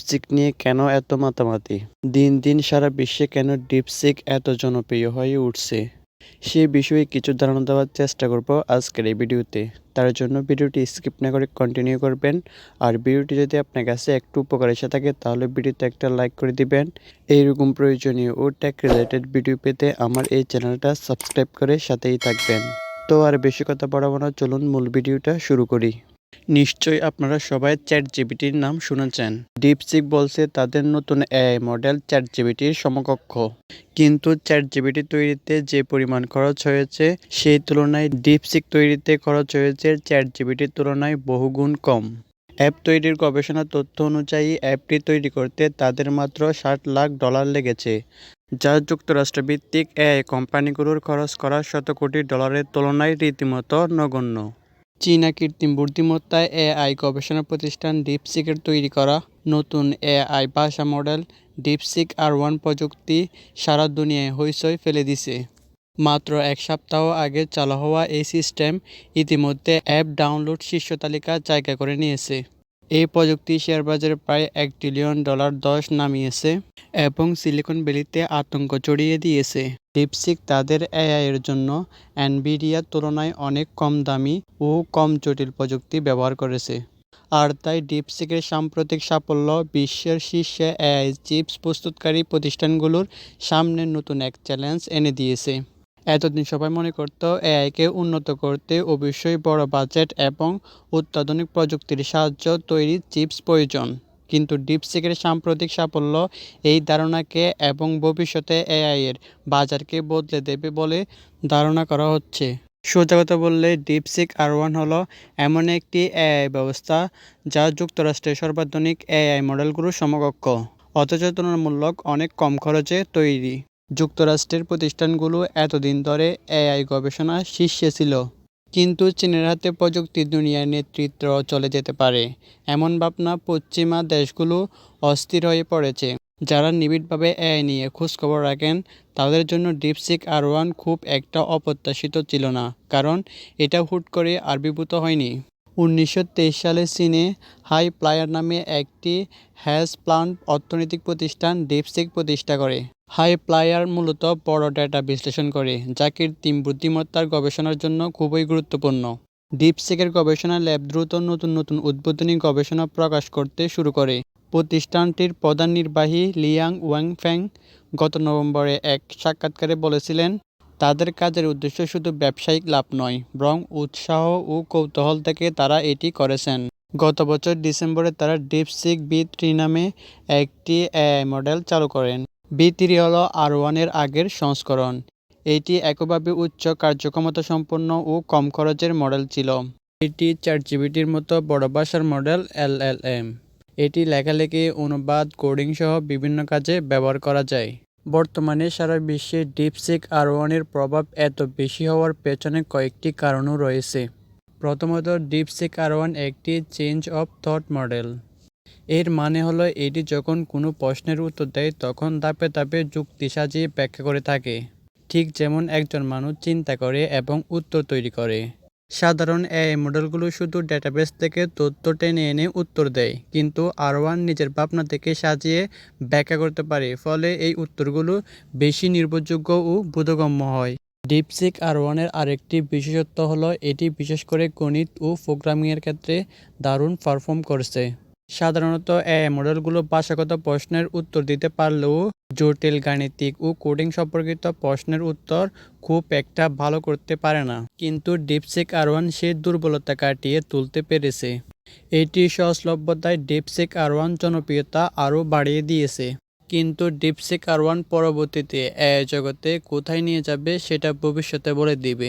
DeepSeek নিয়ে কেন এত মাতামাতি? দিন দিন সারা বিশ্বে কেন ডিপসিক এত জনপ্রিয় হয়ে উঠছে? সে বিষয়ে কিছু ধারণা দেওয়ার চেষ্টা করব আজকের এই ভিডিওতে। তার জন্য ভিডিওটি স্কিপ না করে কন্টিনিউ করবেন। আর ভিডিওটি যদি আপনার কাছে একটু উপকার এসে থাকে, তাহলে ভিডিওতে একটা লাইক করে দিবেন। এইরকম প্রয়োজনীয় ও টেক রিলেটেড ভিডিও পেতে আমার এই চ্যানেলটা সাবস্ক্রাইব করে সাথেই থাকবেন। তো আর বেশি কথা বাড়াবো না, চলুন মূল ভিডিওটা শুরু করি। নিশ্চয়ই আপনারা সবাই চ্যাট জিবিটির নাম শুনেছেন। ডিপসিক বলছে তাদের নতুন এআই মডেল চ্যাট জিবিটির সমকক্ষ। কিন্তু চ্যাট জিবিটি তৈরিতে যে পরিমাণ খরচ হয়েছে, সেই তুলনায় ডিপসিক তৈরিতে খরচ হয়েছে চ্যাট জিবিটির তুলনায় বহুগুণ কম। অ্যাপ তৈরির গবেষণা তথ্য অনুযায়ী অ্যাপটি তৈরি করতে তাদের মাত্র ষাট লাখ ডলার লেগেছে, যা যুক্তরাষ্ট্রভিত্তিক এআই কোম্পানিগুলোর খরচ করা শত কোটি ডলারের তুলনায় রীতিমতো নগণ্য। চীনা কৃত্রিম বুদ্ধিমত্তায় এআই গবেষণা প্রতিষ্ঠান ডিপসিকের তৈরি করা নতুন এআই ভাষা মডেল ডিপসিক আর ওয়ান প্রযুক্তি সারা দুনিয়ায় হইচই ফেলে দিছে। মাত্র এক সপ্তাহ আগে চালু হওয়া এই সিস্টেম ইতিমধ্যে অ্যাপ ডাউনলোড শীর্ষ তালিকা জায়গা করে নিয়েছে। এই প্রযুক্তি শেয়ার বাজারে প্রায় এক ট্রিলিয়ন ডলার দশ নামিয়েছে এবং সিলিকন ভ্যালিতে আতঙ্ক ছড়িয়ে দিয়েছে। ডিপসিক তাদের এআই এর জন্য এনভিডিয়ার তুলনায় অনেক কম দামি ও কম জটিল প্রযুক্তি ব্যবহার করেছে। আর তাই ডিপসিকের সাম্প্রতিক সাফল্য বিশ্বের শীর্ষে এআই চিপস প্রস্তুতকারী প্রতিষ্ঠানগুলোর সামনে নতুন এক চ্যালেঞ্জ এনে দিয়েছে। এতদিন সবাই মনে করত এআইকে উন্নত করতে অবশ্যই বড় বাজেট এবং অত্যাধুনিক প্রযুক্তির সাহায্য তৈরি চিপস প্রয়োজন। কিন্তু ডিপসিকের সাম্প্রতিক সাফল্য এই ধারণাকে এবং ভবিষ্যতে এআই এর বাজারকে বদলে দেবে বলে ধারণা করা হচ্ছে। সোজা বললে ডিপসিক আর ওয়ান হলো এমন একটি এআই ব্যবস্থা যা যুক্তরাষ্ট্রের সর্বাধুনিক এআই মডেলগুলোর সমকক্ষ, অথচ তুলনামূলক অনেক কম খরচে তৈরি। যুক্তরাষ্ট্রের প্রতিষ্ঠানগুলো এতদিন ধরে এআই গবেষণা শীর্ষে ছিল। কিন্তু চীনের হাতে প্রযুক্তি দুনিয়ার নেতৃত্ব চলে যেতে পারে, এমন ভাবনা পশ্চিমা দেশগুলো অস্থির হয়ে পড়েছে। যারা নিবিড়ভাবে এআই নিয়ে খোঁজখবর রাখেন, তাদের জন্য ডিপসিক আর ওয়ান খুব একটা অপ্রত্যাশিত ছিল না, কারণ এটা হুট করে আবির্ভূত হয়নি। উনিশশো তেইশ সালে চীনে হাই প্লায়ার নামে একটি হ্যাজ প্লান্ট অর্থনৈতিক প্রতিষ্ঠান ডিপসিক প্রতিষ্ঠা করে। হাই প্লায়ার মূলত বড় ডেটা বিশ্লেষণ করে। যা কৃত্রিম বুদ্ধিমত্তার গবেষণার জন্য খুবই গুরুত্বপূর্ণ। ডিপসিকের গবেষণা ল্যাব দ্রুত নতুন নতুন উদ্বোধনী গবেষণা প্রকাশ করতে শুরু করে। প্রতিষ্ঠানটির প্রধান নির্বাহী লিয়াং ওয়াংফ্যাং গত নভেম্বরে এক সাক্ষাৎকারে বলেছিলেন, তাদের কাজের উদ্দেশ্য শুধু ব্যবসায়িক লাভ নয়, বরং উৎসাহ ও কৌতূহল থেকে তারা এটি করেছেন। গত বছর ডিসেম্বরে তারা ডিপসিক বি থ্রি নামে একটি এআই মডেল চালু করেন। বি থ্রি হল আর ওয়ানের আগের সংস্করণ। এটি একভাবে উচ্চ কার্যক্ষমতা সম্পন্ন ও কম খরচের মডেল ছিল। এটি জিবিটির মতো বড় ভাষার মডেল এল এল এম এটি লেখালেখি, অনুবাদ, কোডিং সহ বিভিন্ন কাজে ব্যবহার করা যায়। বর্তমানে সারা বিশ্বে ডিপসিক আর ওয়ানের প্রভাব এত বেশি হওয়ার পেছনে কয়েকটি কারণও রয়েছে। প্রথমত ডিপসিক আর ওয়ান একটি চেঞ্জ অফ থট মডেল এর মানে হলো এটি যখন কোনো প্রশ্নের উত্তর দেয়, তখন ধাপে ধাপে যুক্তি সাজিয়ে ব্যাখ্যা করে থাকে। ঠিক যেমন একজন মানুষ চিন্তা করে এবং উত্তর তৈরি করে। সাধারণ এআই মডেলগুলো শুধু ডেটাবেস থেকে তথ্য টেনে এনে উত্তর দেয়, কিন্তু আর ওয়ান নিজের ভাবনা থেকে সাজিয়ে ব্যাখ্যা করতে পারে, ফলে এই উত্তরগুলো বেশি নির্ভরযোগ্য ও বোধগম্য হয়। ডিপসিক আর ওয়ানের আরেকটি বিশেষত্ব হলো এটি বিশেষ করে গণিত ও প্রোগ্রামিংয়ের ক্ষেত্রে দারুণ পারফর্ম করছে। সাধারণত এআই মডেলগুলো ভাষাগত প্রশ্নের উত্তর দিতে পারলেও জটিল গাণিতিক ও কোডিং সম্পর্কিত প্রশ্নের উত্তর খুব একটা ভালো করতে পারে না। কিন্তু ডিপসিক আর ওয়ান সেই দুর্বলতা কাটিয়ে তুলতে পেরেছে। এটি সহজলভ্যতায় ডিপসিক আর ওয়ান জনপ্রিয়তা আরও বাড়িয়ে দিয়েছে। কিন্তু ডিপসিক আর ওয়ান পরবর্তীতে এ জগতে কোথায় নিয়ে যাবে সেটা ভবিষ্যতে বলে দিবে।